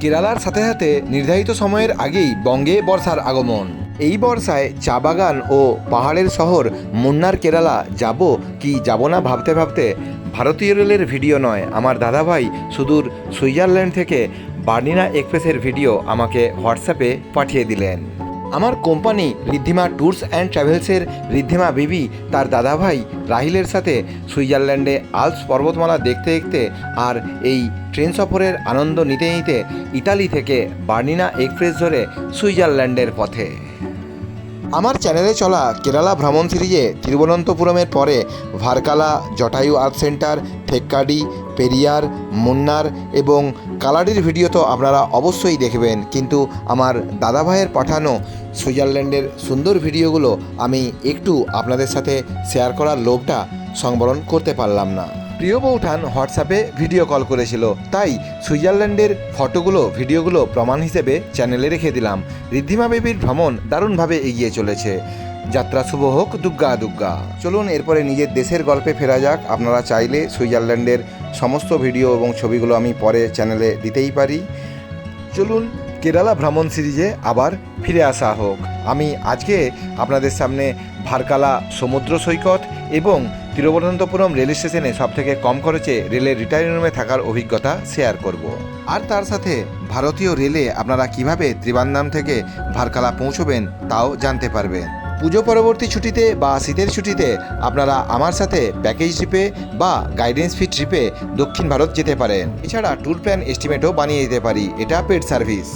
কেরালার সাথে সাথে নির্ধারিত সময়ের আগেই বঙ্গে বর্ষার আগমন। এই বর্ষায় চা বাগান ও পাহাড়ের শহর মুন্নার কেরালা যাব কি যাব না ভাবতে ভাবতে ভারতীয় রেলের ভিডিও নয়, আমার দাদাভাই সুদূর সুইজারল্যান্ড থেকে বার্নিনা এক্সপ্রেসের ভিডিও আমাকে হোয়াটসঅ্যাপে পাঠিয়ে দিলেন। আমার কোম্পানি ঋদ্ধিমা ট্যুরস অ্যান্ড ট্রাভেলসের ঋদ্ধিমা বিবি, তার দাদাভাই রাহিলের সাথে সুইজারল্যান্ডে আলস পর্বতমালা দেখতে দেখতে আর এই ট্রেন সফরের আনন্দ নিতে নিতে ইতালি থেকে বার্নিনা এক্সপ্রেস ধরে সুইজারল্যান্ডের পথে। আমার চ্যানেলে চলা কেরালা ভ্রমণ সিরিজে তিরুবনন্তপুরমের পরে ভারকালা, জটায়ু আর্ট সেন্টার থেক্কাডি পেরিয়ার, মুন্নার এবং কালাডির ভিডিও তো আপনারা অবশ্যই দেখবেন। কিন্তু আমার দাদাভাইয়ের পাঠানো সুইজারল্যান্ডের সুন্দর ভিডিওগুলো আমি একটু আপনাদের সাথে শেয়ার করার লোভটা সংবরণ করতে পারলাম না। প্রিয় বৌঠান হোয়াটসঅ্যাপে ভিডিও কল করেছিল। তাই সুইজারল্যান্ডের ফটোগুলো, ভিডিওগুলো প্রমাণ হিসেবে চ্যানেলে রেখে দিলাম। ঋদ্ধিমা বেবির ভ্রমণ দারুণভাবে এগিয়ে চলেছে। যাত্রা শুভ হোক, দুগ্গা দুগ্গা। চলুন এরপরে নিজের দেশের গল্পে ফেরা যাক। আপনারা চাইলে সুইজারল্যান্ডের সমস্ত ভিডিও এবং ছবিগুলো আমি পরে চ্যানেলে দিতেই পারি। চলুন কেরালা ভ্রমণ সিরিজে আবার ফিরে আসা হোক। আমি আজকে আপনাদের সামনে ভারকালা সমুদ্র সৈকত এবং তিরুবনন্তপুরম রেল স্টেশনে সবথেকে কম খরচে রেলের রিটায়ারিং রুমে থাকার অভিজ্ঞতা শেয়ার করব। আর তার সাথে ভারতীয় রেলে আপনারা কীভাবে ত্রিবান্দাম থেকে ভারকালা পৌঁছবেন তাও জানতে পারবেন। পুজো পরবর্তী ছুটিতে বা শীতের ছুটিতে আপনারা আমার সাথে প্যাকেজ ট্রিপে বা গাইডেন্স ফি ট্রিপে দক্ষিণ ভারত যেতে পারেন। এছাড়া ট্যুর প্ল্যান এস্টিমেটও বানিয়ে দিতে পারি। এটা পেড সার্ভিস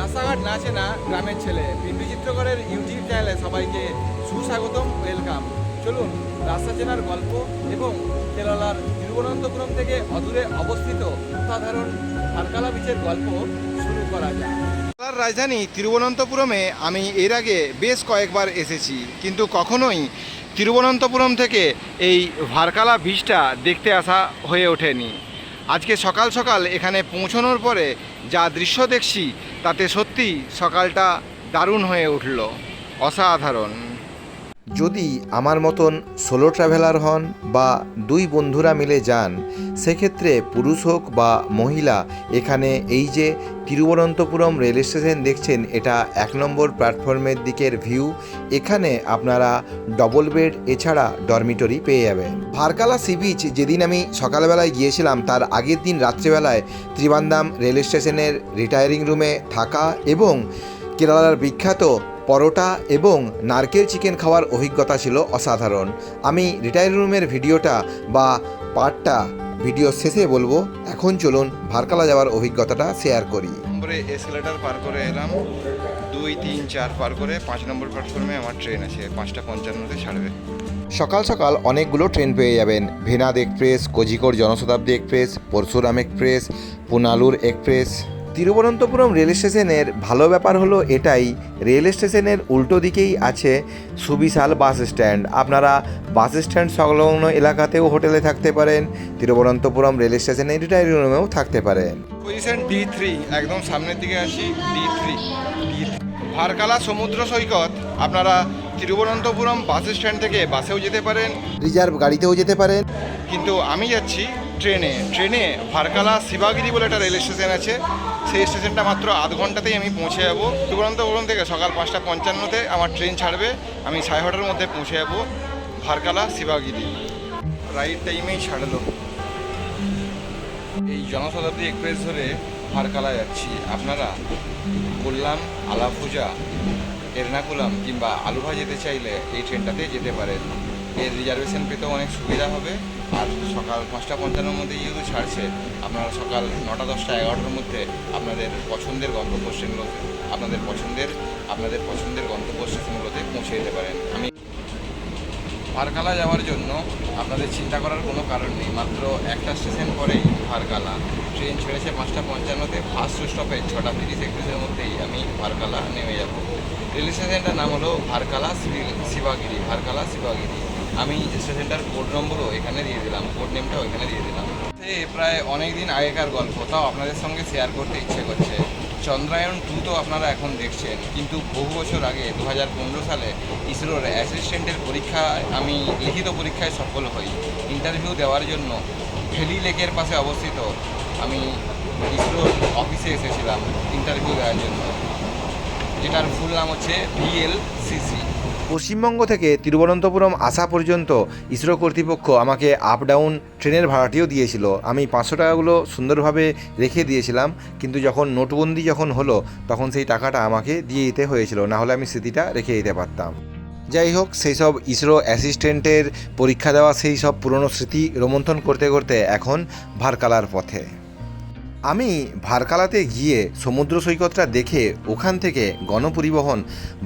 রাস্তাঘাট নাচে না গ্রামের ছেলে। পিন্টু চিত্রকরের ইউটিউব চ্যানেলে সবাইকে সুস্বাগতম ওয়েলকাম চলুন রাস্তা চেনার গল্প এবং কেরালার তিরুবনন্তপুরম থেকে অদূরে অবস্থিত অসাধারণ আরকালা বিচের গল্প শুরু করা যায় কেরালার রাজধানী তিরুবনন্তপুরমে আমি এর আগে বেশ কয়েকবার এসেছি, কিন্তু কখনোই তিরুবনন্তপুরম থেকে এই ভারকালা বীজটা দেখতে আসা হয়ে ওঠেনি। আজকে সকাল সকাল এখানে পৌঁছানোর পরে যা দৃশ্য দেখছি, তাতে সত্যি সকালটা দারুণ হয়ে উঠল। অসাধারণ। যদি আমার মতন সোলো ট্রাভেলার হন বা দুই বন্ধুরা মিলে যান, সেক্ষেত্রে পুরুষ হোক বা মহিলা, এখানে এই যে তিরুবনন্তপুরম রেল স্টেশন দেখছেন, এটা এক নম্বর প্ল্যাটফর্মের দিকের ভিউ এখানে আপনারা ডবল বেড এছাড়া ডরমিটরি পেয়ে যাবেন। ভারকালা সি বিচ যেদিন আমি সকালবেলায় গিয়েছিলাম, তার আগের দিন রাত্রিবেলায় ত্রিবান্দাম রেল স্টেশনের রিটায়ারিং রুমে থাকা এবং কেরালার বিখ্যাত পরোটা এবং নারকেল চিকেন খাওয়ার অভিজ্ঞতা ছিল অসাধারণ। আমি রিটায়ার রুমের ভিডিওটা বা পার্টটা ভিডিও শেষে বলব এখন চলুন ভারকালা যাওয়ার অভিজ্ঞতাটা শেয়ার করি। নম্বরে এসকেলেটার পার করে এলাম। দুই তিন চার পার করে পাঁচ নম্বর প্ল্যাটফর্মে আমার ট্রেন আছে পাঁচটা পঞ্চান্নতে ছাড়বে। সকাল সকাল অনেকগুলো ট্রেন পেয়ে যাবেন। Venad express Kozhikode Janshatabdi express Parasuram express Punalur express Thiruvananthapuram rail স্টেশনের ভালো ব্যাপার হলো এটাই, রেল স্টেশনের উল্টো দিকেই আছে সুবিশাল বাস স্ট্যান্ড। আপনারা বাস স্ট্যান্ড সংলগ্ন এলাকাতেও হোটেলে থাকতে পারেন, তিরুবনন্তপুরম রেল স্টেশনের রিটায়ারিং রুমেও থাকতে পারেন। পজিশন ডি থ্রি একদম সামনের দিকে আসি ডি থ্রি ভারকালা সমুদ্র সৈকত, আপনারা তিরুবনন্তপুরম বাস স্ট্যান্ড থেকে বাসেও যেতে পারেন। রিজার্ভ গাড়িতেও যেতে পারেন। কিন্তু আমি যাচ্ছি ট্রেনে। ট্রেনে ভারকালা শিবাগিরি বলে একটা রেল স্টেশন আছে। সেই স্টেশনটা মাত্র আধ ঘন্টাতেই আমি পৌঁছে যাব। তিরুবনন্তপুরম থেকে সকাল পাঁচটা পঞ্চান্নতে আমার ট্রেন ছাড়বে। আমি সাড়ে ছটার মধ্যে পৌঁছে যাব ভারকালা শিবাগিরি। রাইট টাইমেই ছাড়লো। এই জনশতাব্দী এক্সপ্রেস ধরে ভারকালা যাচ্ছি। আপনারা কোল্লাম আলাপুজা। এর্নাকুলাম কিংবা আলুভা যেতে চাইলে এই ট্রেনটাতে যেতে পারেন। এর রিজার্ভেশন পেতেও অনেক সুবিধা হবে। আর সকাল পাঁচটা পঞ্চান্নর মধ্যে যেহেতু ছাড়ছে, আপনারা সকাল নটা, দশটা, এগারোটার মধ্যে আপনাদের পছন্দের গন্তব্য স্টেশনগুলোতে আপনাদের পছন্দের আপনাদের পছন্দের গন্তব্য স্টেশনগুলোতে পৌঁছে যেতে পারেন। আমি ভারকালা যাওয়ার জন্য আপনাদের চিন্তা করার কোনো কারণ নেই, মাত্র একটা স্টেশন পরেই ভারকালা ট্রেন ছেড়েছে পাঁচটা পঞ্চান্নতে ফার্স্ট স্টপে ছটা তিরিশ একত্রিশের মধ্যেই আমি ভারকালা নেমে যাব। রেল স্টেশনটার নাম হলো ভারকালা শিবি- শিবাগিরি, ভারকালা শিবাগিরি। আমি স্টেশনটার কোড নম্বরও এখানে দিয়ে দিলাম কোড নেমটাও এখানে দিয়ে দিলাম। সে প্রায় অনেক দিন আগেকার গল্প, তাও আপনাদের সঙ্গে শেয়ার করতে ইচ্ছে করছে। চন্দ্রায়ন টু তো আপনারা এখন দেখছেন, কিন্তু বহু বছর আগে দু হাজার পনেরো সালে ইসরোর অ্যাসিস্ট্যান্টের পরীক্ষায় আমি লিখিত পরীক্ষায় সফল হই। ইন্টারভিউ দেওয়ার জন্য ভ্যালি লেকের পাশে অবস্থিত আমি ইসরোর অফিসে এসেছিলাম ইন্টারভিউ দেওয়ার জন্য। যেটার ফুল নাম হচ্ছে বিএলসিসি পশ্চিমবঙ্গ থেকে তিরুবনন্তপুরম আসা পর্যন্ত ইসরো কর্তৃপক্ষ আমাকে আপ ডাউন ট্রেনের ভাড়াটিও দিয়েছিল। আমি পাঁচশো টাকাগুলো সুন্দরভাবে রেখে দিয়েছিলাম, কিন্তু যখন নোটবন্দি যখন হলো, তখন সেই টাকাটা আমাকে দিয়ে দিতে হয়েছিল, না হলে আমি স্মৃতিটা রেখে দিতে পারতাম। যাই হোক, সেই সব ইসরো অ্যাসিস্ট্যান্টের পরীক্ষা দেওয়া, সেই সব পুরনো স্মৃতি রোমন্থন করতে করতে এখন ভারকালার পথে। আমি ভারকালাতে গিয়ে সমুদ্র সৈকতটা দেখে ওখান থেকে গণপরিবহন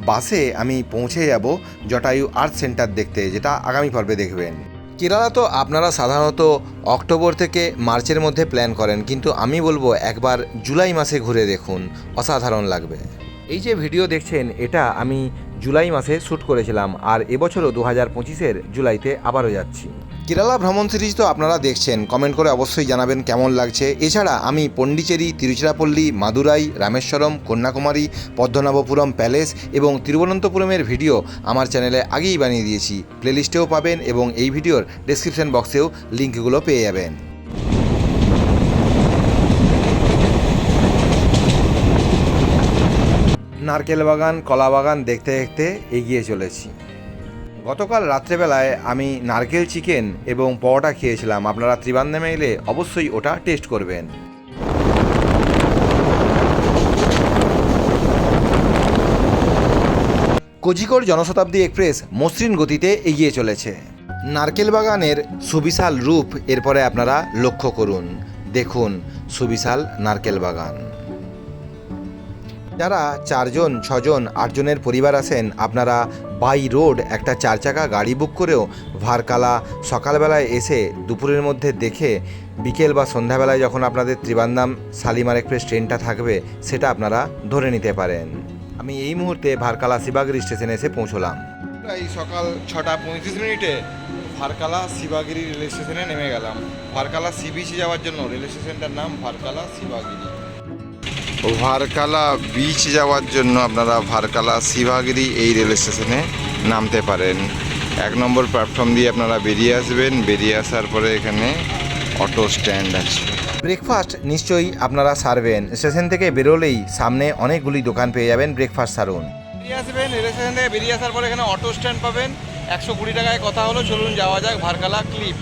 বাসে আমি পৌঁছে যাব জটায়ু আর্ট সেন্টার দেখতে, যেটা আগামী পর্বে দেখবেন। কেরালা তো আপনারা সাধারণত অক্টোবর থেকে মার্চের মধ্যে প্ল্যান করেন, কিন্তু আমি বলব একবার জুলাই মাসে ঘুরে দেখুন, অসাধারণ লাগবে। এই যে ভিডিও দেখছেন, এটা আমি জুলাই মাসে শ্যুট করেছিলাম, আর এবছরও দু হাজার পঁচিশের জুলাইতে আবারও যাচ্ছি। কেরালা ভ্রমণ সিরিজ তো আপনারা দেখছেন। কমেন্ট করে অবশ্যই জানাবেন কেমন লাগছে। এছাড়া আমি পন্ডিচেরি, তিরুচিরাপল্লী, মাদুরাই, রামেশ্বরম, কন্যাকুমারী, পদ্মনাভপুরম প্যালেস এবং তিরুবনন্তপুরমের ভিডিও আমার চ্যানেলে আগেই বানিয়ে দিয়েছি। প্লেলিস্টেও পাবেন এবং এই ভিডিওর ডেসক্রিপশন বক্সেও লিঙ্কগুলো পেয়ে যাবেন। নারকেল বাগান, কলা বাগান দেখতে দেখতে এগিয়ে চলেছি। গতকাল রাত্রেবেলায় আমি নারকেল চিকেন এবং পরোটা খেয়েছিলাম। আপনারা ত্রিবান্ধে এলে অবশ্যই ওটা টেস্ট করবেন। কোজিকোড় জনশতাব্দী এক্সপ্রেস মসৃণ গতিতে এগিয়ে চলেছে। নারকেল বাগানের সুবিশাল রূপ এরপরে আপনারা লক্ষ্য করুন। দেখুন সুবিশাল নারকেল বাগান। যারা চারজন, ছজন, আটজনের পরিবার আছেন, আপনারা বাই রোড একটা চার চাকা গাড়ি বুক করেও ভারকালা সকালবেলায় এসে দুপুরের মধ্যে দেখে বিকেল বা সন্ধ্যাবেলায় যখন আপনাদের ত্রিবান্দাম শালিমার এক্সপ্রেস ট্রেনটা থাকবে, সেটা আপনারা ধরে নিতে পারেন। আমি এই মুহূর্তে ভারকালা শিবাগিরি স্টেশনে এসে পৌঁছলাম। এই সকাল ছটা পঁয়ত্রিশ মিনিটে ভারকালা শিবাগিরি রেল স্টেশনে নেমে গেলাম। ভারকালা সি যাওয়ার জন্য রেল স্টেশনটার নাম ভারকালা শিবাগিরি। ভারকালা বিচ যাওয়ার জন্য আপনারা ভারকালা শিবাগিরি এই রেল স্টেশনে নামতে পারেন। এক নম্বর প্ল্যাটফর্ম দিয়ে আপনারা বেরিয়ে আসবেন। বেরিয়ে আসার পরে এখানে অটো স্ট্যান্ড আছে। ব্রেকফাস্ট নিশ্চয়ই আপনারা সারবেন। স্টেশন থেকে বেরোলেই সামনে অনেকগুলি দোকান পেয়ে যাবেন ব্রেকফাস্ট সারুন। বেরিয়ে আসবেন রেল স্টেশন থেকে বেরিয়ে আসার পরে এখানে অটো স্ট্যান্ড পাবেন। একশো কুড়ি টাকায় কথা হলো চলুন যাওয়া যাক ভারকালা ক্লিপ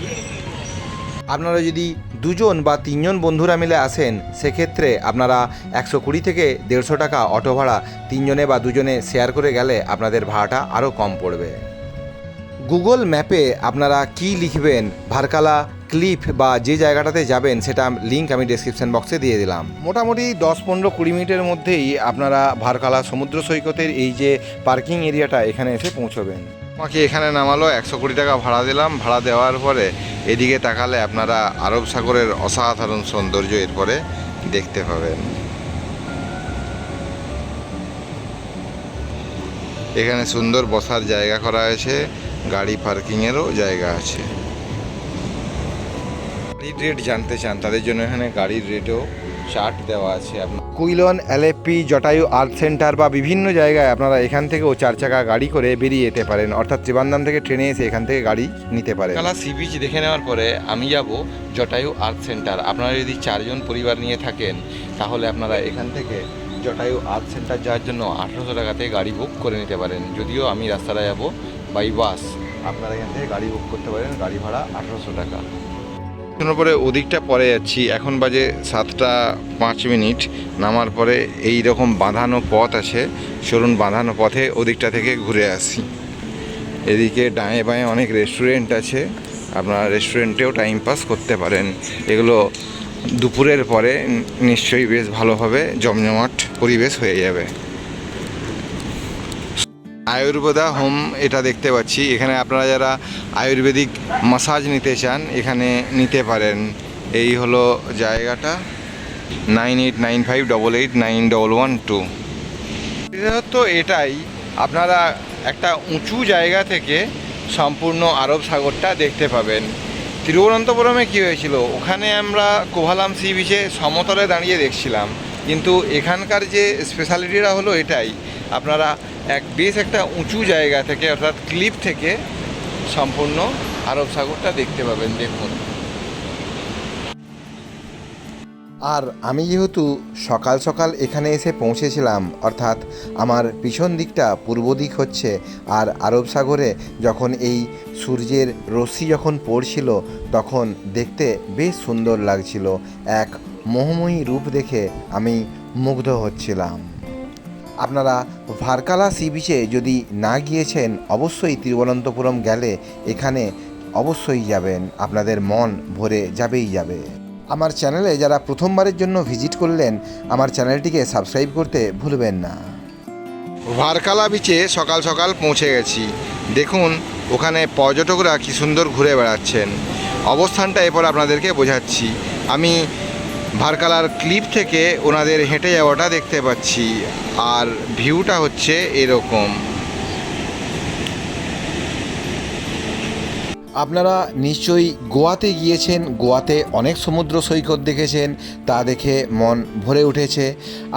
আপনারা যদি দুজন বা তিনজন বন্ধুরা মিলে আসেন, সেক্ষেত্রে আপনারা একশো কুড়ি থেকে দেড়শো টাকা অটো ভাড়া তিনজনে বা দুজনে শেয়ার করে গেলে আপনাদের ভাড়াটা আরও কম পড়বে। গুগল ম্যাপে আপনারা কি লিখবেন, ভারকালা, ক্লিফ বা যে জায়গাটাতে যাবেন সেটা লিঙ্ক আমি ডেসক্রিপশন বক্সে দিয়ে দিলাম। মোটামুটি দশ পনেরো কুড়ি মিনিটের মধ্যেই আপনারা ভারকালা সমুদ্র সৈকতের এই যে পার্কিং এরিয়াটা এখানে এসে পৌঁছবেন। আমাকে এখানে নামালো, একশো কুড়ি টাকা ভাড়া দিলাম। ভাড়া দেওয়ার পরে এদিকে তাকালে আপনারা আরব সাগরের অসাধারণ সৌন্দর্য এরপরে দেখতে পাবেন। এখানে সুন্দর বসার জায়গা করা হয়েছে, গাড়ি পার্কিংয়েরও জায়গা আছে। গাড়ির রেট জানতে চান, তাদের জন্য এখানে গাড়ির রেটও চার্ট দেওয়া আছে আপনার। Quilon LAP Jatayu art centre বা বিভিন্ন জায়গায় আপনারা এখান থেকেও চার চাকা গাড়ি করে বেরিয়ে যেতে পারেন। অর্থাৎ ত্রিবান্দাম থেকে ট্রেনে এসে এখান থেকে গাড়ি নিতে পারেন। কালা সি বিচ দেখে নেওয়ার পরে আমি যাব জটায়ু আর্ট সেন্টার। আপনারা যদি চারজন পরিবার নিয়ে থাকেন তাহলে আপনারা এখান থেকে জটায়ু আর্ট সেন্টার যাওয়ার জন্য আঠেরোশো টাকাতে গাড়ি বুক করে নিতে পারেন। যদিও আমি রাস্তাটা যাব বাই বাস। আপনারা এখান থেকে গাড়ি বুক করতে পারেন গাড়ি ভাড়া আঠেরোশো টাকা। শোনার পরে ওদিকটা পরে যাচ্ছি। এখন বাজে সাতটা পাঁচ মিনিট। নামার পরে এই রকম বাঁধানো পথ আছে। চলুন বাঁধানো পথে ওদিকটা থেকে ঘুরে আসি। এদিকে ডায়ে বাঁয়ে অনেক রেস্টুরেন্ট আছে। আপনারা রেস্টুরেন্টেও টাইম পাস করতে পারেন। এগুলো দুপুরের পরে নিশ্চয়ই বেশ ভালোভাবে জমজমাট পরিবেশ হয়ে যাবে। আয়ুর্বেদা হোম এটা দেখতে পাচ্ছি। এখানে আপনারা যারা আয়ুর্বেদিক মাসাজ নিতে চান, এখানে নিতে পারেন। এই হলো জায়গাটা। Nine eight nine five double eight nine double one two. তো এটাই আপনারা একটা উঁচু জায়গা থেকে সম্পূর্ণ আরব সাগরটা দেখতে পাবেন। তিরুবনন্তপুরমে কী হয়েছিল? ওখানে আমরা কোভালাম সি বিচে সমতলে দাঁড়িয়ে দেখছিলাম। কিন্তু এখানকার যে স্পেশালিটিটা হলো এটাই। আপনারা এক বেশ একটা উঁচু জায়গা থেকে, অর্থাৎ ক্লিপ থেকে সম্পূর্ণ আরব সাগরটা দেখতে পাবেন, দেখুন। আর আমি যেহেতু সকাল সকাল এখানে এসে পৌঁছেছিলাম, অর্থাৎ আমার পিছন দিকটা পূর্ব দিক হচ্ছে, আর আরব সাগরে যখন এই সূর্যের রশ্মি যখন পড়ছিল, তখন দেখতে বেশ সুন্দর লাগছিল। এক মোহময়ী রূপ দেখে আমি মুগ্ধ হচ্ছিলাম। আপনারা ভারকালা সি বিচে যদি না গিয়েছেন, অবশ্যই তিরুবনন্তপুরম গেলে এখানে অবশ্যই যাবেন। আপনাদের মন ভরে যাবেই যাবে। আমার চ্যানেলে যারা প্রথমবারের জন্য ভিজিট করলেন, আমার চ্যানেলটিকে সাবস্ক্রাইব করতে ভুলবেন না। ভারকালা বিচে সকাল সকাল পৌঁছে গেছি। দেখুন, ওখানে পর্যটকরা কি সুন্দর ঘুরে বেড়াচ্ছেন। অবস্থানটা এরপর আপনাদেরকে বোঝাচ্ছি। আমি ভারকালার ক্লিপ থেকে ওনাদের হেঁটে যাওয়াটা দেখতে পাচ্ছি। আর ভিউটা হচ্ছে এরকম। আপনারা নিশ্চয়ই গোয়াতে গিয়েছেন, গোয়াতে অনেক সমুদ্র সৈকত দেখেছেন, তা দেখে মন ভরে উঠেছে।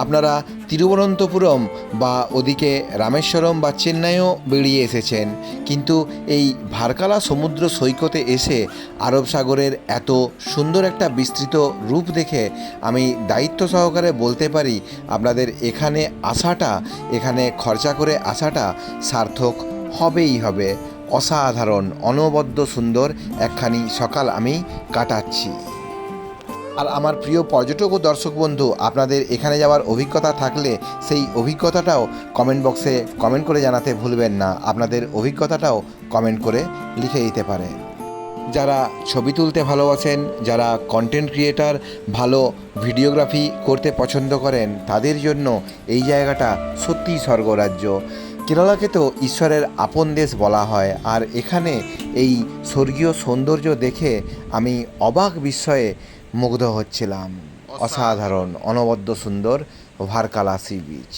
আপনারা তিরুবনন্তপুরম বা ওদিকে রামেশ্বরম বা চেন্নাইও বেরিয়ে এসেছেন। কিন্তু এই ভারকালা সমুদ্র সৈকতে এসে আরব সাগরের এত সুন্দর একটা বিস্তৃত রূপ দেখে আমি দায়িত্ব সহকারে বলতে পারি, আপনাদের এখানে আসাটা, এখানে খরচা করে আসাটা সার্থক হবেই হবে। অসাধারণ, অনবদ্য সুন্দর একখানি সকাল আমি কাটাচ্ছি। আর আমার প্রিয় পর্যটক ও দর্শক বন্ধু, আপনাদের এখানে যাওয়ার অভিজ্ঞতা থাকলে সেই অভিজ্ঞতাটাও কমেন্ট বক্সে কমেন্ট করে জানাতে ভুলবেন না। আপনাদের অভিজ্ঞতাটাও কমেন্ট করে লিখে দিতে পারে। যারা ছবি তুলতে ভালোবাসেন, যারা কন্টেন্ট ক্রিয়েটার ভালো ভিডিওগ্রাফি করতে পছন্দ করেন, তাদের জন্য এই জায়গাটা সত্যিই স্বর্গরাজ্য। কেরালাকে তো ঈশ্বরের আপন দেশ বলা হয়। আর এখানে এই স্বর্গীয় সৌন্দর্য দেখে আমি অবাক বিস্ময়ে মুগ্ধ হচ্ছিলাম। অসাধারণ, অনবদ্য সুন্দর ভারকালা সি বিচ।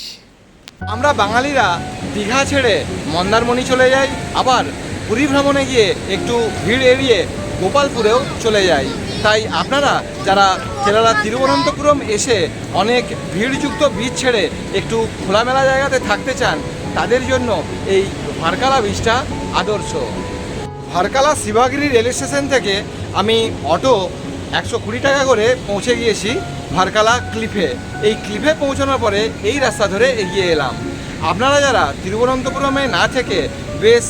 আমরা বাঙালিরা দীঘা ছেড়ে মন্দারমণি চলে যাই, আবার পুরী ভ্রমণে গিয়ে একটু ভিড় এড়িয়ে গোপালপুরেও চলে যাই। তাই আপনারা যারা কেরালা তিরুবনন্তপুরম এসে অনেক ভিড়যুক্ত বিচ ছেড়ে একটু খোলামেলা জায়গাতে থাকতে চান তাদের জন্য এই ভারকালা বিচটা আদর্শ। ভারকালা শিবাগিরি রেল স্টেশন থেকে আমি অটো একশো কুড়ি টাকা করে পৌঁছে গিয়েছি ভারকালা ক্লিফে। এই ক্লিফে পৌঁছানোর পরে এই রাস্তা ধরে এগিয়ে এলাম। আপনারা যারা তিরুবনন্তপুরমে না থেকে বেশ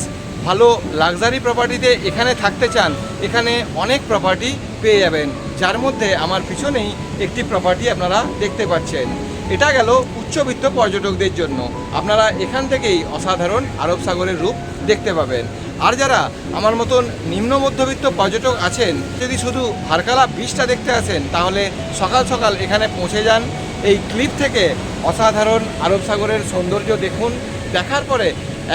ভালো লাক্সারি প্রপার্টিতে এখানে থাকতে চান, এখানে অনেক প্রপার্টি পেয়ে যাবেন। যার মধ্যে আমার পিছনেই একটি প্রপার্টি আপনারা দেখতে পাচ্ছেন। এটা গেল উচ্চবিত্ত পর্যটকদের জন্য। আপনারা এখান থেকেই অসাধারণ আরব সাগরের রূপ দেখতে পাবেন। আর যারা আমার মতন নিম্ন মধ্যবিত্ত পর্যটক আছেন, যদি শুধু ভারকালা বিচটা দেখতে আসেন, তাহলে সকাল সকাল এখানে পৌঁছে যান। এই ক্লিপ থেকে অসাধারণ আরব সাগরের সৌন্দর্য দেখুন। দেখার পরে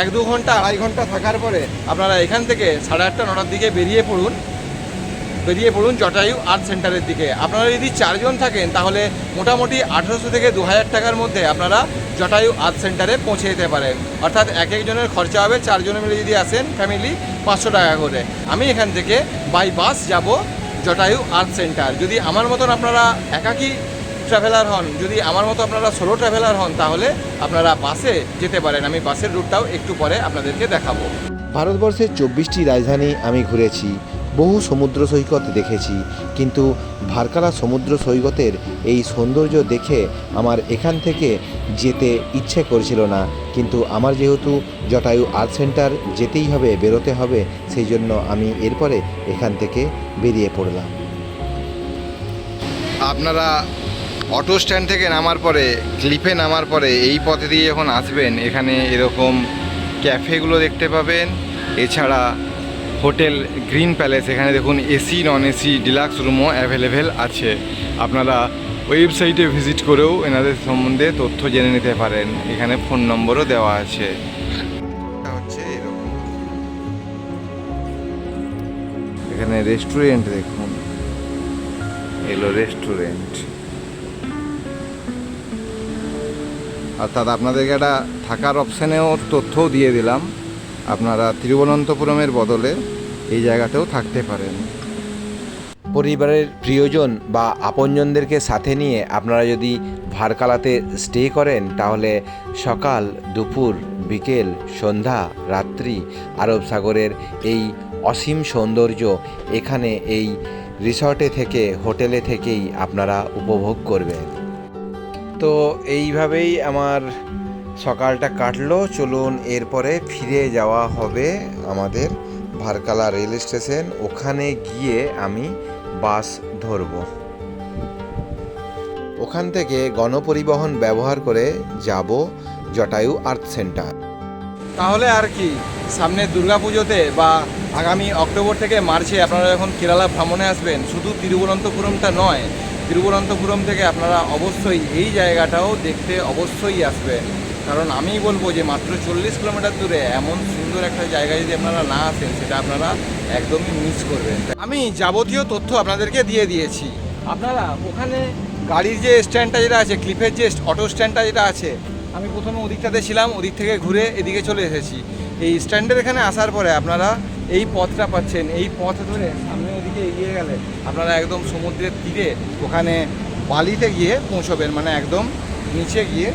এক দু ঘণ্টা, আড়াই ঘণ্টা থাকার পরে আপনারা এখান থেকে সাড়ে আটটা, নটার দিকে বেরিয়ে পড়ুন। বেরিয়ে পড়ুন জটায়ু আর্ট সেন্টারের দিকে। আপনারা যদি চারজন থাকেন, তাহলে মোটামুটি আঠেরোশো থেকে দু হাজার টাকার মধ্যে আপনারা জটায়ু আর্ট সেন্টারে পৌঁছে যেতে পারেন। অর্থাৎ এক একজনের খরচা হবে, চারজনে মিলে যদি আসেন ফ্যামিলি পাঁচশো টাকা করে। আমি এখান থেকে বাই বাস যাব জটায়ু আর্ট সেন্টার। যদি আমার মতন আপনারা একাকী ট্রাভেলার হন, যদি আমার মতো আপনারা সোলো ট্রাভেলার হন, তাহলে আপনারা বাসে যেতে পারেন। আমি বাসের রুটটাও একটু পরে আপনাদেরকে দেখাবো। ভারতবর্ষের চব্বিশটি রাজধানী আমি ঘুরেছি। বহু সমুদ্র সৈকত দেখেছি, কিন্তু ভারকালা সমুদ্র সৈকতের এই সৌন্দর্য দেখে আমার এখান থেকে যেতে ইচ্ছে করছিল না। কিন্তু আমার যেহেতু জটায়ু আর্ট সেন্টার যেতেই হবে, বেরোতে হবে, সেই জন্য আমি এরপরে এখান থেকে বেরিয়ে পড়লাম। আপনারা অটো স্ট্যান্ড থেকে নামার পরে ক্লিপে নামার পরে এই পথে দিয়ে যখন আসবেন, এখানে এরকম ক্যাফেগুলো দেখতে পাবেন। এছাড়া হোটেল গ্রিন প্যালেস, এখানে দেখুন এসি নন এসি ডিলাক্স রুমও অ্যাভেলেবেল আছে। আপনারা ওয়েবসাইটে ভিজিট করেও এনাদের সম্বন্ধে তথ্য জেনে নিতে পারেন। এখানে ফোন নম্বরও দেওয়া আছে। এরকম। এখানে রেস্টুরেন্ট দেখুন। এলো রেস্টুরেন্ট অর্থাৎ আপনাদেরকে একটা থাকার অপশানেও তথ্যও দিয়ে দিলাম। আপনারা তিরুবনন্তপুরমের বদলে এই জায়গাতেও থাকতে পারেন। পরিবারের প্রিয়জন বা আপনজনদেরকে সাথে নিয়ে আপনারা যদি ভারকালাতে স্টে করেন, তাহলে সকাল, দুপুর, বিকেল, সন্ধ্যা, রাত্রি আরব সাগরের এই অসীম সৌন্দর্য এখানে এই রিসর্টে থেকে, হোটেলে থেকেই আপনারা উপভোগ করবেন। তো এইভাবেই আমার সকালটা কাটলো, চলুন এরপরে ফিরে যাওয়া হবে আমাদের ভারকালা রেল স্টেশন। ওখানে গিয়ে আমি বাস ধরবো। ওখান থেকে গণপরিবহন ব্যবহার করে যাব জটায়ু আর্থ সেন্টার। তাহলে আর কি, সামনে দুর্গাপুজোতে বা আগামী অক্টোবর থেকে মার্চে আপনারা যখন কেরালা ভ্রমণে আসবেন, শুধু তিরুবনন্তপুরমটা নয়, তিরুবনন্তপুরম থেকে আপনারা অবশ্যই এই জায়গাটাও দেখতে অবশ্যই আসবেন। কারণ আমি বলব যে মাত্র চল্লিশ কিলোমিটার দূরে এমন সুন্দর একটা জায়গায় যদি আপনারা না আসেন, সেটা আপনারা একদমই মিস করবেন। আমি যাবতীয় তথ্য আপনাদেরকে দিয়ে দিয়েছি। আপনারা ওখানে গাড়ির যে স্ট্যান্ডটা যেটা আছে, ক্লিফের যে অটো স্ট্যান্ডটা যেটা আছে, আমি প্রথমে ওদিকটাতে ছিলাম, ওদিক থেকে ঘুরে এদিকে চলে এসেছি। এই স্ট্যান্ডের এখানে আসার পরে আপনারা এই পথটা পাচ্ছেন। এই পথ ধরে সামনে ওদিকে এগিয়ে গেলে আপনারা একদম সমুদ্রের তীরে ওখানে বালিতে গিয়ে পৌঁছবেন মানে একদম নিচে গিয়ে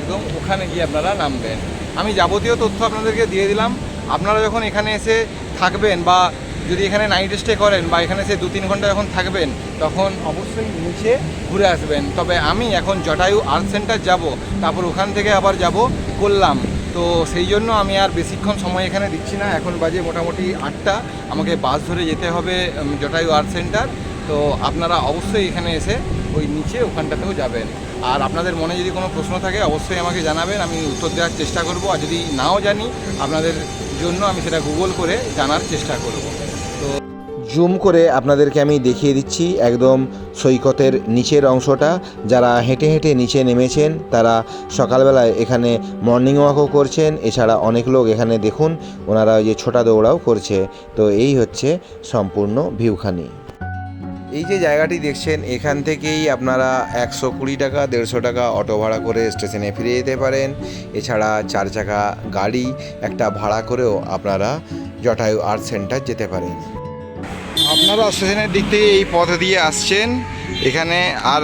একদম, ওখানে গিয়ে আপনারা নামবেন। আমি যাবতীয় তথ্য আপনাদেরকে দিয়ে দিলাম। আপনারা যখন এখানে এসে থাকবেন বা যদি এখানে নাইট স্টে করেন বা এখানে এসে দু তিন ঘণ্টা যখন থাকবেন, তখন অবশ্যই নিচে ঘুরে আসবেন। তবে আমি এখন জটায়ু আর্ট সেন্টার যাব, তারপর ওখান থেকে আবার যাব করলাম। তো সেই জন্য আমি আর বেশিক্ষণ সময় এখানে দিচ্ছি না। এখন বাজে মোটামুটি আটটা। আমাকে বাস ধরে যেতে হবে জটায়ু আর্ট সেন্টার তো আপনারা অবশ্যই এখানে এসে ওই নিচে ওখানটাতেও যাবেন। আর আপনাদের মনে যদি কোনো প্রশ্ন থাকে, অবশ্যই আমাকে জানাবেন, আমি উত্তর দেওয়ার চেষ্টা করব। আর যদি নাও জানি, আপনাদের জন্য আমি সেটা গুগল করে জানার চেষ্টা করব। তো জুম করে আপনাদেরকে আমি দেখিয়ে দিচ্ছি একদম সৈকতের নিচের অংশটা। যারা হেঁটে হেঁটে নিচে নেমেছেন, তারা সকালবেলায় এখানে মর্নিং ওয়াকও করছেন। এছাড়া অনেক লোক এখানে দেখুন, ওনারা ওই যে ছোটা দৌড়াও করছে। তো এই হচ্ছে সম্পূর্ণ ভিউখানি। এই যে জায়গাটি দেখছেন, এখান থেকেই আপনারা একশো কুড়ি টাকা, দেড়শো টাকা অটো ভাড়া করে স্টেশনে ফিরে যেতে পারেন। এছাড়া চার চাকা গাড়ি একটা ভাড়া করেও আপনারা জটায়ু আর্ট সেন্টার যেতে পারেন। আপনারা স্টেশনের দিক থেকে এই পথ দিয়ে আসছেন। এখানে আর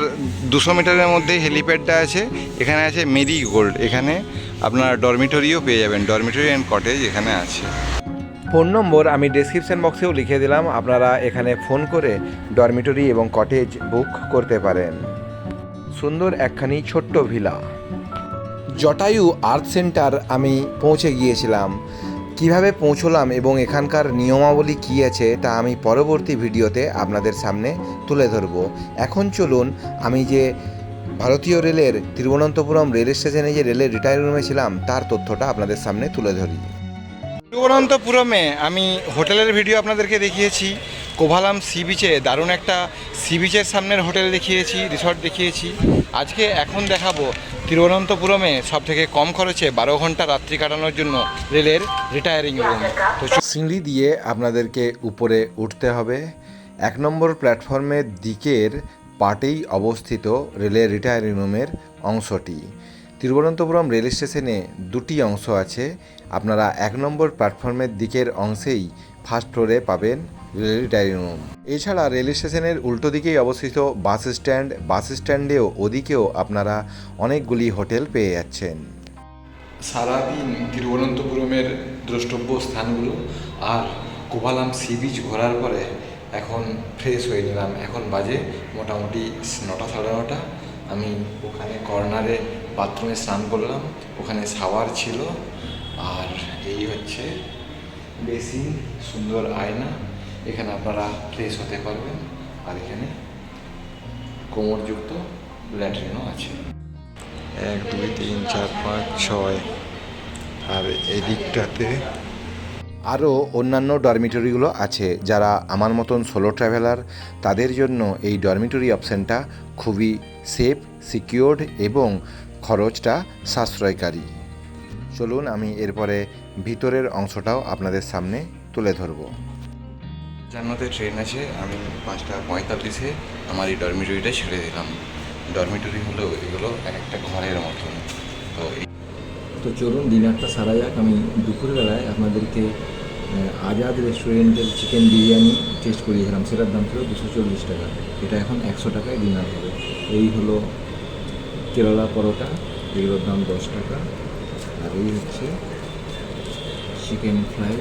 দুশো মিটারের মধ্যে হেলিপ্যাডটা আছে। এখানে আছে মেরি গোল্ড। এখানে আপনার ডরমিটরিও পেয়ে যাবেন। ডরমিটরি অ্যান্ড কটেজ এখানে আছে। ফোন নম্বর আমি ডেসক্রিপশন বক্সেও লিখে দিলাম। আপনারা এখানে ফোন করে ডরমিটরি এবং কটেজ বুক করতে পারেন। সুন্দর একখানি ছোট্ট ভিলা জটায়ু আর্ট সেন্টার আমি পৌঁছে গিয়েছিলাম। কীভাবে পৌঁছলাম এবং এখানকার নিয়মাবলী কী আছে তা আমি পরবর্তী ভিডিওতে আপনাদের সামনে তুলে ধরব। এখন চলুন, আমি যে ভারতীয় রেলের তিরুবনন্তপুরম রেল স্টেশনে যে রেলের রিটায়ার রুমে ছিলাম, তার তথ্যটা আপনাদের সামনে তুলে ধরি। তিরুবনন্তপুরমে আমি হোটেলের ভিডিও আপনাদেরকে দেখিয়েছি। কোভালাম সি বিচে, দারুণ একটা সি বিচের সামনের হোটেল দেখিয়েছি, রিসর্ট দেখিয়েছি। আজকে এখন দেখাবো তিরুবনন্তপুরমে সব থেকে কম খরচে বারো ঘণ্টা রাত্রি কাটানোর জন্য রেলের রিটায়ারিং রুম তো সিঁড়ি দিয়ে আপনাদেরকে উপরে উঠতে হবে। এক নম্বর প্ল্যাটফর্মের দিকের পাটেই অবস্থিত রেলের রিটায়ারিং রুমের অংশটি। তিরুবনন্তপুরম রেল স্টেশনে দুটি অংশ আছে। আপনারা এক নম্বর প্ল্যাটফর্মের দিকের অংশেই ফার্স্ট ফ্লোরে পাবেন রেল রিটায়ারিং রুম এছাড়া রেল স্টেশনের উল্টো দিকেই অবস্থিত বাস স্ট্যান্ড। বাস স্ট্যান্ডেও ওদিকেও আপনারা অনেকগুলি হোটেল পেয়ে যাচ্ছেন। সারাদিন তিরুবনন্তপুরমের দ্রষ্টব্য স্থানগুলো আর কোভালাম সি বিচ ঘোরার পরে এখন ফ্রেশ হয়ে নিলাম। এখন বাজে মোটামুটি নটা, সাড়ে নটা। আমি ওখানে কর্নারে বাথরুমে স্নান করলাম, ওখানে শাওয়ার ছিল, আর এই হচ্ছে বেসিন, সুন্দর আয়না, এখানে আপনারা ফ্রেশ হতে পারবেন, আর এখানে কোমরযুক্ত ল্যাট্রিনও আছে। এক, দুই, তিন, চার, পাঁচ, ছয়, আর এদিকটাতে আরও অন্যান্য ডরমিটরিগুলো আছে যারা আমার মতন সোলো ট্রাভেলার তাদের জন্য এই ডরমিটরি অপশানটা খুবই সেফ সিকিউরড এবং খরচটা সাশ্রয়কারী। চলুন আমি এরপরে ভিতরের অংশটাও আপনাদের সামনে তুলে ধরবো। জান্নাতে ট্রেন আছে আমি পাঁচটা পঁয়তাল্লিশে আমার এই ডরমিটরিটা ছেড়ে দিলাম। ডরমিটরি হলো এগুলো এক একটা ঘরের মতন। তো এই তো চলুন ডিনারটা সারা যাক। আমি দুপুরবেলায় আপনাদেরকে আজাদ রেস্টুরেন্টের চিকেন বিরিয়ানি টেস্ট করিয়েছিলাম, সেটার দাম ছিল দুশো চল্লিশ টাকা। এটা এখন একশো টাকায় ডিনার হবে। এই হলো কেরালা পরোটা, এগুলোর দাম দশ টাকা। আর এই হচ্ছে চিকেন ফ্রাই।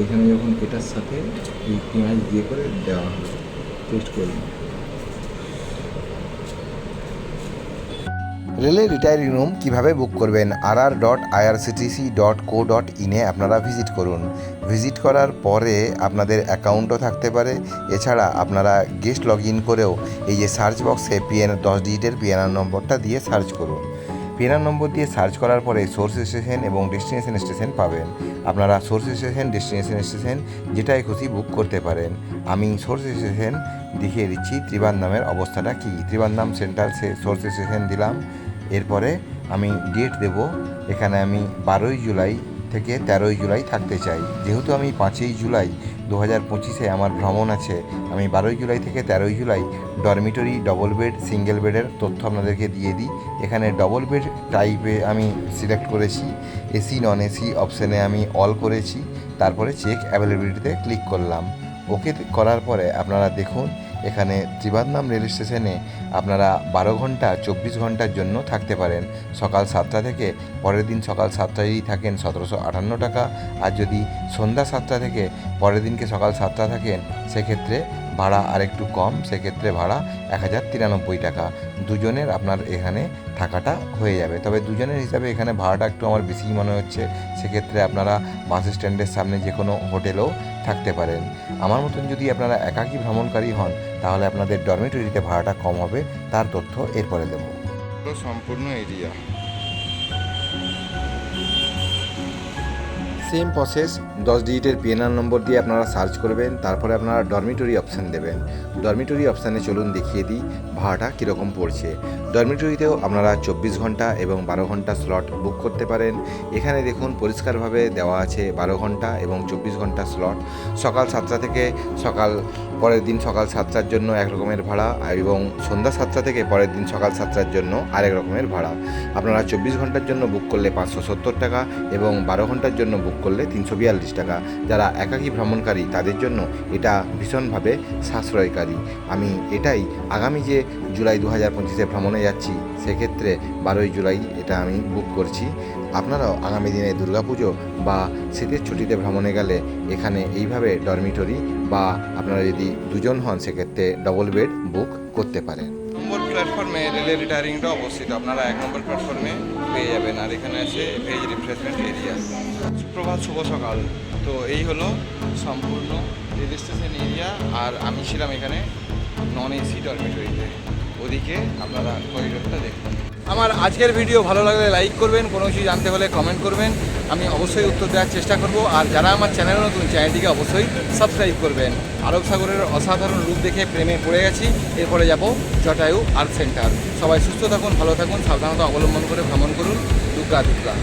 এখানে যখন এটার সাথে এই পেঁয়াজ দিয়ে করে দেওয়া হবে টেস্ট করুন রেলের রিটায়ারিং রুম কীভাবে বুক করবেন? আর R dot IRCTC dot co dot ইনে আপনারা ভিজিট করুন। ভিজিট করার পরে আপনাদের অ্যাকাউন্টও থাকতে পারে। এছাড়া আপনারা গেস্ট লগ ইন করেও এই যে সার্চ বক্সে পিএন দশ ডিজিটের পিএনআর নম্বরটা দিয়ে সার্চ করুন। পিএনআর নম্বর দিয়ে সার্চ করার পরে সোর্স স্টেশন এবং ডেস্টিনেশন স্টেশন পাবেন। আপনারা সোর্স স্টেশন, ডেস্টিনেশন স্টেশন যেটাই খুশি বুক করতে পারেন। আমি সোর্স স্টেশন দেখিয়ে দিচ্ছি। ত্রিবান্ধামের অবস্থাটা কী? ত্রিবান্ধাম সেন্ট্রাল সে সোর্স স্টেশন দিলাম। এরপরে আমি ডেট দেব, এখানে আমি বারোই জুলাই থেকে তেরোই জুলাই থাকতে চাই। যেহেতু আমি পাঁচই জুলাই দু হাজার পঁচিশে আমার ভ্রমণ আছে, আমি বারোই জুলাই থেকে তেরোই জুলাই ডরমিটরি ডবল বেড সিঙ্গেল বেডের তথ্য আপনাদেরকে দিয়ে দিই। এখানে ডবল বেড টাইপে আমি সিলেক্ট করেছি এসি নন এসি অপশানে আমি অল করেছি, তারপরে চেক অ্যাভেলেবিলিটিতে ক্লিক করলাম। ওকে করার পরে আপনারা দেখুন এখানে ত্রিবাদনাম রেল স্টেশনে আপনারা বারো ঘণ্টা, চব্বিশ ঘণ্টার জন্য থাকতে পারেন। সকাল সাতটা থেকে, পরের দিন সকাল সাতটায় যদি থাকেন সতেরোশো আটান্ন টাকা। আর যদি সন্ধ্যা সাতটা থেকে, পরের দিনকে সকাল সাতটা থাকেন, সেক্ষেত্রে ভাড়া আরেকটু কম, সেক্ষেত্রে ভাড়া এক হাজার তিরানব্বই টাকা। দুজনের আপনার এখানে থাকাটা হয়ে যাবে। তবে দুজনের হিসাবে এখানে ভাড়াটা একটু আমার বেশি মনে হচ্ছে। সেক্ষেত্রে আপনারা বাস স্ট্যান্ডের সামনে যে কোনো হোটেলেও থাকতে পারেন। আমার মতন যদি আপনারা একাকী ভ্রমণকারী হন, তাহলে আপনাদের ডরমিটরিতে ভাড়াটা কম হবে। তার তথ্য এরপরে দেবো। সম্পূর্ণ এরিয়া। সেম প্রসেস দশ ডিজিটের পিএনআর নম্বর দিয়ে আপনারা সার্চ করবেন, তারপরে আপনারা ডরমিটরি অপশান দেবেন। ডরমিটরি অপশানে চলুন দেখিয়ে দিই ভাড়াটা কীরকম পড়ছে। ডরমিটরিতেও আপনারা চব্বিশ ঘণ্টা এবং বারো ঘণ্টা স্লট বুক করতে পারেন। এখানে দেখুন পরিষ্কারভাবে দেওয়া আছে বারো ঘণ্টা এবং চব্বিশ ঘণ্টা স্লট সকাল সাতটা থেকে সকাল পরের দিন সকাল সাতটার জন্য এক রকমের ভাড়া এবং সন্ধ্যা সাতটা থেকে পরের দিন সকাল সাতটার জন্য আরেক রকমের ভাড়া। আপনারা চব্বিশ ঘণ্টার জন্য বুক করলে পাঁচশো সত্তর টাকা এবং বারো ঘণ্টার জন্য বুক করলে তিনশো বিয়াল্লিশ টাকা। যারা একাকী ভ্রমণকারী, তাদের জন্য এটা ভীষণভাবে সাশ্রয়কারী। আমি এটাই আগামী যে জুলাই দু হাজার পঁচিশে ভ্রমণে যাচ্ছি, সেক্ষেত্রে বারোই জুলাই এটা আমি বুক করছি। আপনারাও আগামী দিনে দুর্গাপুজো বা শীতের ছুটিতে ভ্রমণে গেলে এখানে এইভাবে ডরমিটরি বা আপনারা যদি দুজন হন, সেক্ষেত্রে ডবল বেড বুক করতে পারেন। নম্বর প্ল্যাটফর্মে রেলের রিটায়ারিংটা অবস্থিত। আপনারা এক নম্বর প্ল্যাটফর্মে পেয়ে যাবেন আর এখানে আছে ভেজ রিফ্রেশমেন্ট এরিয়া সুপ্রভাত, শুভ সকাল। তো এই হলো সম্পূর্ণ রেল স্টেশন এরিয়া আর আমি ছিলাম এখানে নন এসি ডরমিটরিতে ওদিকে আপনারা করিডোরটা দেখুন। আমার আজকের ভিডিও ভালো লাগলে লাইক করবেন, কোনো কিছু জানতে হলে কমেন্ট করবেন। আমি অবশ্যই উত্তর দেওয়ার চেষ্টা করব। আর যারা আমার চ্যানেল নতুন চ্যানেলটিকে অবশ্যই সাবস্ক্রাইব করবেন। আরব সাগরের অসাধারণ রূপ দেখে প্রেমে পড়ে গেছি। এরপরে যাব জটায়ু আর্ট সেন্টার সবাই সুস্থ থাকুন, ভালো থাকুন, সাবধানতা অবলম্বন করে ভ্রমণ করুন। দুগ্গা দুর্গা